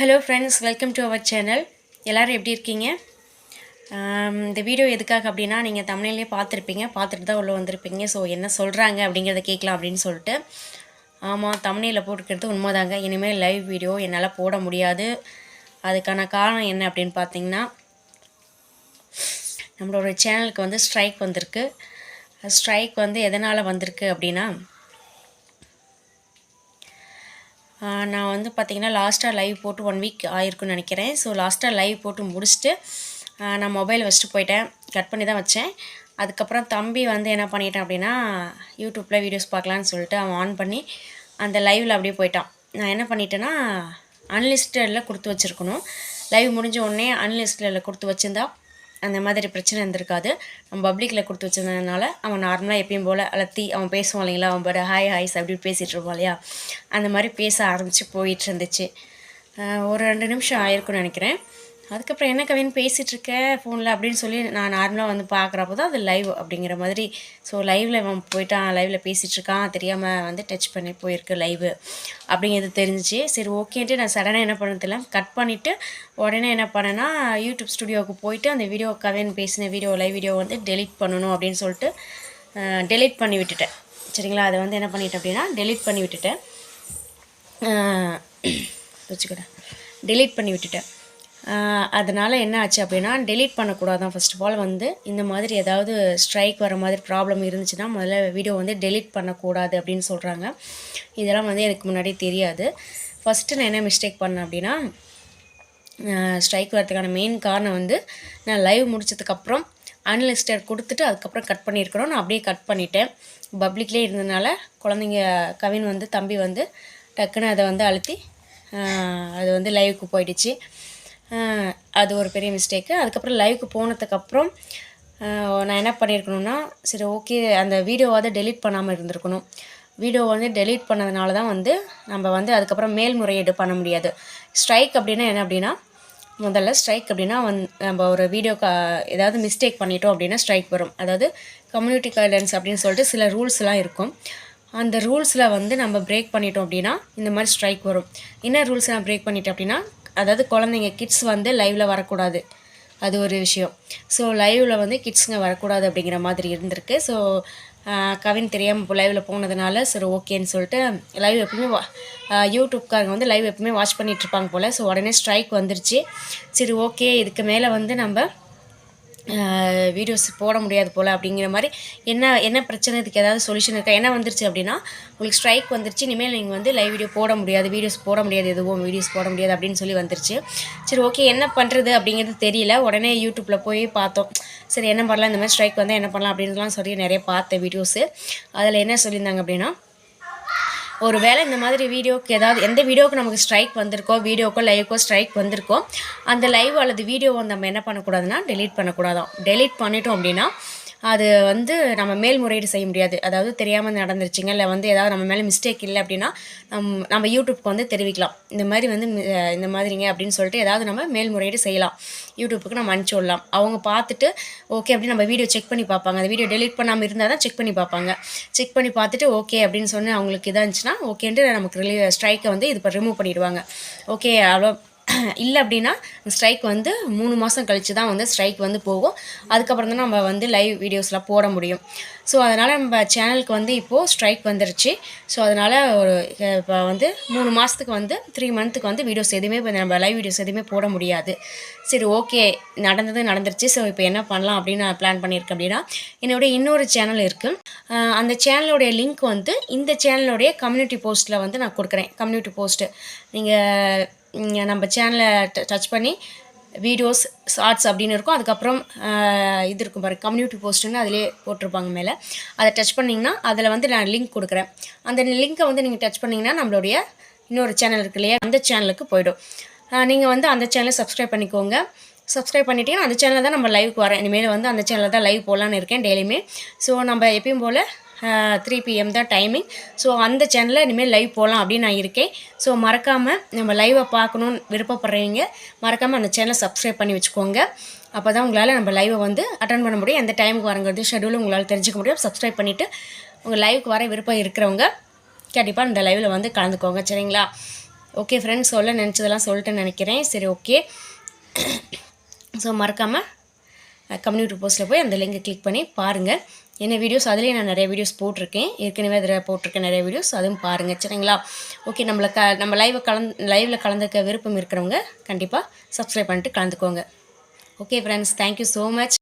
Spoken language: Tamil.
Hello friends welcome to our channel எல்லோரும் எப்படி இருக்கீங்க? இந்த வீடியோ எதுக்காக அப்படின்னா நீங்கள் தமிழ்லேயே பார்த்துருப்பீங்க. பார்த்துட்டு தான் உள்ளே வந்திருப்பீங்க. ஸோ என்ன சொல்கிறாங்க அப்படிங்கிறத கேட்கலாம் அப்படின்னு சொல்லிட்டு. ஆமாம் தமிழில் போட்டுக்கிறது உண்மைதாங்க. இனிமேல் லைவ் வீடியோ என்னால் போட முடியாது. அதுக்கான காரணம் என்ன அப்படின்னு பார்த்தீங்கன்னா நம்மளோட சேனலுக்கு வந்து ஸ்ட்ரைக் வந்திருக்கு. ஸ்ட்ரைக் வந்து எதனால் வந்திருக்கு அப்படின்னா நான் வந்து பார்த்திங்கன்னா லாஸ்ட்டாக லைவ் போட்டு ஒன் வீக் ஆயிருக்குன்னு நினைக்கிறேன். ஸோ லாஸ்ட்டாக லைவ் போட்டு முடிச்சுட்டு நான் மொபைல் வச்சுட்டு போயிட்டேன். கட் பண்ணி தான் வச்சேன். அதுக்கப்புறம் தம்பி வந்து என்ன பண்ணிட்டான் அப்படின்னா யூடியூப்பில் வீடியோஸ் பார்க்கலான்னு சொல்லிட்டு அவன் ஆன் பண்ணி அந்த லைவில் அப்படியே போயிட்டான். நான் என்ன பண்ணிட்டேன்னா அன்லிஸ்டடில் கொடுத்து வச்சுருக்கணும். லைவ் முடிஞ்ச உடனே அன்லிஸ்டடில் கொடுத்து வச்சுருந்தா அந்த மாதிரி பிரச்சனை இருந்திருக்காது. நம்ம பப்ளிக்கில் கொடுத்து வச்சிருந்ததுனால அவன் நார்மலாக எப்பயும் போல் அலத்தி அவன் பேசுவான் இல்லைங்களா? அவன் பட ஹாய் ஹாய்ஸ் அப்படி பேசிகிட்டு இருப்பான் இல்லையா? அந்த மாதிரி பேச ஆரம்பித்து போயிட்டு இருந்துச்சு. ஒரு ரெண்டு நிமிஷம் ஆயிருக்கும்னு நினைக்கிறேன். அதுக்கப்புறம் என்ன கவின் பேசிகிட்ருக்க ஃபோனில் அப்படின்னு சொல்லி நான் நார்மலாக வந்து பார்க்குறப்போ தான் அது லைவ் அப்படிங்கிற மாதிரி. ஸோ லைவில் அவன் போயிட்டான் லைவில் பேசிகிட்ருக்கான் தெரியாமல் வந்து டச் பண்ணி போயிருக்கு லைவ் அப்படிங்கிறது தெரிஞ்சிச்சு. சரி ஓகேன்ட்டு நான் சடனாக என்ன பண்ணதில்ல கட் பண்ணிவிட்டு உடனே என்ன பண்ணேன்னா யூடியூப் ஸ்டுடியோவுக்கு போயிட்டு அந்த வீடியோ கவின் பேசின வீடியோ லைவ் வீடியோ வந்து டெலீட் பண்ணணும் அப்படின்னு சொல்லிட்டு டெலீட் பண்ணி விட்டுட்டேன். சரிங்களா? அதை வந்து என்ன பண்ணிட்டேன் அப்படின்னா டெலீட் பண்ணி விட்டுட்டேன். வச்சுக்கிட்டேன் டெலீட் பண்ணி விட்டுட்டேன். அதனால் என்ன ஆச்சு அப்படின்னா டெலீட் பண்ணக்கூடாதான் ஃபர்ஸ்ட் ஆஃப் ஆல் வந்து இந்த மாதிரி ஏதாவது ஸ்ட்ரைக் வர மாதிரி ப்ராப்ளம் இருந்துச்சுன்னா முதல்ல வீடியோ வந்து டெலீட் பண்ணக்கூடாது அப்படின்னு சொல்கிறாங்க இதெல்லாம் வந்து எனக்கு முன்னாடி தெரியாது. ஃபஸ்ட்டு நான் என்ன மிஸ்டேக் பண்ணேன் அப்படின்னா ஸ்ட்ரைக் வரதுக்கான மெயின் காரணம் வந்து நான் லைவ் முடிச்சதுக்கப்புறம் அன்லிஸ்டட் கொடுத்துட்டு அதுக்கப்புறம் கட் பண்ணியிருக்கிறோம். நான் அப்படியே கட் பண்ணிட்டேன். பப்ளிக்லேயே இருந்ததுனால குழந்தைங்க கவின் வந்து தம்பி வந்து டக்குன்னு அதை வந்து அழுத்தி அது வந்து லைவுக்கு போயிடுச்சு. அது ஒரு பெரிய மிஸ்டேக்கு அதுக்கப்புறம் லைவுக்கு போனதுக்கப்புறம் நான் என்ன பண்ணியிருக்கணும்னா சரி ஓகே அந்த வீடியோவாவது டெலீட் பண்ணாமல் இருந்திருக்கணும். வீடியோ வந்து டெலீட் பண்ணதுனால தான் வந்து நம்ம வந்து அதுக்கப்புறம் மேல்முறையீடு பண்ண முடியாது. ஸ்ட்ரைக் அப்படின்னா என்ன அப்படின்னா முதல்ல ஸ்ட்ரைக் அப்படின்னா வந் நம்ம ஒரு வீடியோ க ஏதாவது மிஸ்டேக் பண்ணிட்டோம் அப்படின்னா ஸ்ட்ரைக் வரும். அதாவது கம்யூனிட்டி கைட்லைன்ஸ் அப்படின்னு சொல்லிட்டு சில ரூல்ஸ்லாம் இருக்கும். அந்த ரூல்ஸில் வந்து நம்ம பிரேக் பண்ணிட்டோம் அப்படின்னா இந்த மாதிரி ஸ்ட்ரைக் வரும். என்ன ரூல்ஸ் நான் பிரேக் பண்ணிட்டேன் அப்படின்னா அதாவது குழந்தைங்க கிட்ஸ் வந்து லைவில் வரக்கூடாது. அது ஒரு விஷயம். ஸோ லைவில் வந்து கிட்ஸுங்க வரக்கூடாது அப்படிங்கிற மாதிரி இருந்திருக்கு. ஸோ கவின் தெரியாமல் லைவில் போனதுனால சரி ஓகேன்னு சொல்லிட்டு லைவ் எப்பவுமே வா யூடியூப்காரங்க வந்து லைவ் எப்பவுமே வாட்ச் பண்ணிகிட்ருப்பாங்க போல். ஸோ உடனே ஸ்ட்ரைக் வந்துருச்சு. சரி ஓகே இதுக்கு மேலே வந்து நம்ம வீடியோஸ் போட முடியாது போல் அப்படிங்கிற மாதிரி என்ன என்ன பிரச்சனை இதுக்கு ஏதாவது சொல்யூஷன் இருக்கா? என்ன வந்துருச்சு அப்படின்னா உங்களுக்கு ஸ்ட்ரைக் வந்துருச்சு இனிமேல் நீங்கள் வந்து லைவ் வீடியோ போட முடியாது வீடியோஸ் போட முடியாது எதுவும் வீடியோஸ் போட முடியாது அப்படின்னு சொல்லி வந்துருச்சு. சரி ஓகே என்ன பண்ணுறது அப்படிங்கிறது தெரியல. உடனே யூடியூப்பில் போய் பார்த்தோம். சரி என்ன பண்ணலாம்? இந்த மாதிரி ஸ்ட்ரைக் வந்தால் என்ன பண்ணலாம்? அப்படின்லாம் சொல்லி நிறைய பார்த்தேன் வீடியோஸு அதில் என்ன சொல்லியிருந்தாங்க அப்படின்னா ஒரு வேளை இந்த மாதிரி வீடியோக்கு ஏதாவது எந்த வீடியோக்கு நமக்கு ஸ்ட்ரைக் வந்திருக்கோ வீடியோக்கோ லைவ்க்கோ ஸ்ட்ரைக் வந்திருக்கோ அந்த லைவ் அல்லது வீடியோவை நம்ம என்ன பண்ணக்கூடாதுன்னா டெலீட் பண்ணக்கூடாதான். டெலீட் பண்ணிட்டோம் அப்படின்னா அது வந்து நம்ம மேல்முறையீடு செய்ய முடியாது. அதாவது தெரியாமல் நடந்துருச்சுங்க இல்லை வந்து ஏதாவது நம்ம மேலே மிஸ்டேக் இல்லை அப்படின்னா நம் நம்ம யூடியூப்க்கு வந்து தெரிவிக்கலாம். இந்த மாதிரி வந்து இந்த மாதிரிங்க அப்படின்னு சொல்லிட்டு ஏதாவது நம்ம மேல்முறையீடு செய்யலாம். யூடியூப்புக்கு நம்ம அனுப்பிச்சி விடலாம். அவங்க பார்த்துட்டு ஓகே அப்படின்னு நம்ம வீடியோ செக் பண்ணி பார்ப்பாங்க. அந்த வீடியோ டெலீட் பண்ணாமல் இருந்தால் தான் செக் பண்ணி பார்ப்பாங்க. செக் பண்ணி பார்த்துட்டு ஓகே அப்படின்னு சொன்னு அவங்களுக்கு இதாக இருந்துச்சுன்னா ஓகேன்ட்டு நமக்கு ரிலீ ஸ்ட்ரைக்கை வந்து இது இப்போ ரிமூவ் பண்ணிடுவாங்க. ஓகே அவ்வளோ இல்லை அப்படின்னா ஸ்ட்ரைக் வந்து மூணு மாதம் கழித்து தான் வந்து ஸ்ட்ரைக் வந்து போகும். அதுக்கப்புறம் தான் நம்ம வந்து லைவ் வீடியோஸ்லாம் போட முடியும். ஸோ அதனால் நம்ம சேனலுக்கு வந்து இப்போது ஸ்ட்ரைக் வந்துருச்சு. ஸோ அதனால் ஒரு இப்போ வந்து மூணு மாதத்துக்கு வந்து த்ரீ மந்த்துக்கு வந்து வீடியோஸ் எதுவுமே இப்போ நம்ம லைவ் வீடியோஸ் எதுவுமே போட முடியாது. சரி ஓகே நடந்தது நடந்துருச்சு. ஸோ இப்போ என்ன பண்ணலாம் அப்படின்னு நான் பிளான் பண்ணியிருக்கேன் அப்படின்னா என்னுடைய இன்னொரு சேனல் இருக்குது அந்த சேனலோடைய லிங்க் வந்து இந்த சேனலோடைய கம்யூனிட்டி போஸ்ட்டில் வந்து நான் கொடுக்குறேன். கம்யூனிட்டி போஸ்ட்டு நீங்கள் நம்ம சேனலை டச் பண்ணி வீடியோஸ் ஷார்ட்ஸ் அப்படின்னு இருக்கும். அதுக்கப்புறம் இது இருக்கும் பாருங்கள் கம்யூனிட்டி போஸ்ட்டுன்னு அதிலே போட்டிருப்பாங்க மேலே. அதை டச் பண்ணிங்கன்னா அதில் வந்து நான் லிங்க் கொடுக்குறேன். அந்த லிங்க்கை வந்து நீங்கள் டச் பண்ணிங்கன்னா நம்மளுடைய இன்னொரு சேனல் இருக்கு இல்லையா? அந்த சேனலுக்கு போயிடும். நீங்கள் வந்து அந்த சேனலை சப்ஸ்கிரைப் பண்ணிக்கோங்க. சப்ஸ்கிரைப் பண்ணிட்டீங்கன்னா அந்த சேனலில் தான் நம்ம லைவுக்கு வரேன். இனிமேல் வந்து அந்த சேனலில் தான் லைவ் போகலான்னு இருக்கேன் டெய்லியுமே. ஸோ நம்ம எப்பயும் போல் த்ரீ பிஎம் தான் டைமிங் ஸோ அந்த சேனலில் இனிமேல் லைவ் போகலாம் அப்படின்னு நான் இருக்கேன். ஸோ மறக்காமல் நம்ம லைவை பார்க்கணுன்னு விருப்பப்படுறவங்க மறக்காமல் அந்த சேனலை சப்ஸ்கிரைப் பண்ணி வச்சுக்கோங்க. அப்போ தான் உங்களால் நம்ம லைவை வந்து அட்டன் பண்ண முடியும். எந்த டைமுக்கு வரங்கிறது ஷெடியூல் உங்களால் தெரிஞ்சுக்க முடியும். சப்ஸ்கிரைப் பண்ணிவிட்டு உங்கள் லைவுக்கு வர விருப்பம் இருக்கிறவங்க கண்டிப்பாக இந்த லைவில் வந்து கலந்துக்கோங்க சரிங்களா? ஓகே ஃப்ரெண்ட்ஸ் சொல்ல நினச்சதெல்லாம் சொல்லிட்டேன்னு நினைக்கிறேன். சரி ஓகே ஸோ மறக்காமல் கம்யூனிட்டி போஸ்ட்டில் போய் அந்த லிங்கை கிளிக் பண்ணி பாருங்கள் என்ன வீடியோஸ் அதுலேயும் நான் நிறைய வீடியோஸ் போட்டிருக்கேன். ஏற்கனவே அதில் போட்டிருக்கேன் நிறைய வீடியோஸ் அதுவும் பாருங்கள் சரிங்களா? ஓகே நம்மளை க நம்ம லைவை கலந்து லைவில் கலந்துக்க விருப்பம் இருக்கிறவங்க கண்டிப்பாக சப்ஸ்கிரைப் பண்ணிட்டு கலந்துக்கோங்க. Okay friends thank you so much